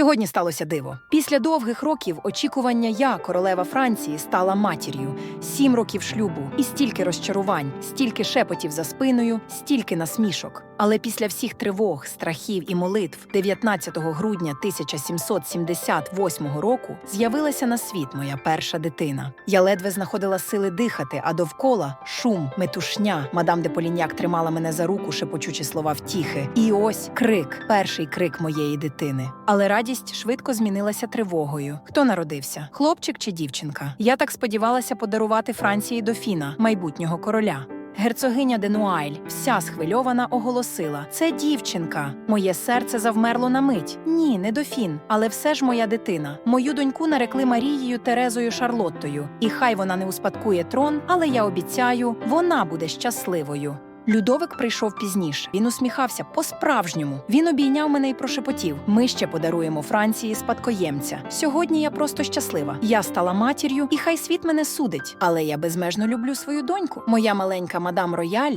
Сьогодні сталося диво. Після довгих років очікування я, королева Франції, стала матір'ю. Сім років шлюбу, і стільки розчарувань, стільки шепотів за спиною, стільки насмішок. Але після всіх тривог, страхів і молитв 19 грудня 1778 року з'явилася на світ моя перша дитина. Я ледве знаходила сили дихати, а довкола шум, метушня. Мадам де Поліняк тримала мене за руку, шепочучи слова втіхи. І ось крик, перший крик моєї дитини. Але радість швидко змінилася тривогою. Хто народився? Хлопчик чи дівчинка? Я так сподівалася подарувати Франції дофіна, майбутнього короля. Герцогиня Денуайль, вся схвильована, оголосила: це дівчинка. Моє серце завмерло на мить. Ні, не дофін, але все ж моя дитина. Мою доньку нарекли Марією Терезою Шарлоттою. І хай вона не успадкує трон, але я обіцяю, вона буде щасливою. Людовик прийшов пізніше. Він усміхався по-справжньому. Він обійняв мене і прошепотів: Ми ще подаруємо Франції спадкоємця. Сьогодні я просто щаслива. Я стала матір'ю, і хай світ мене судить. Але я безмежно люблю свою доньку. Моя маленька мадам Рояль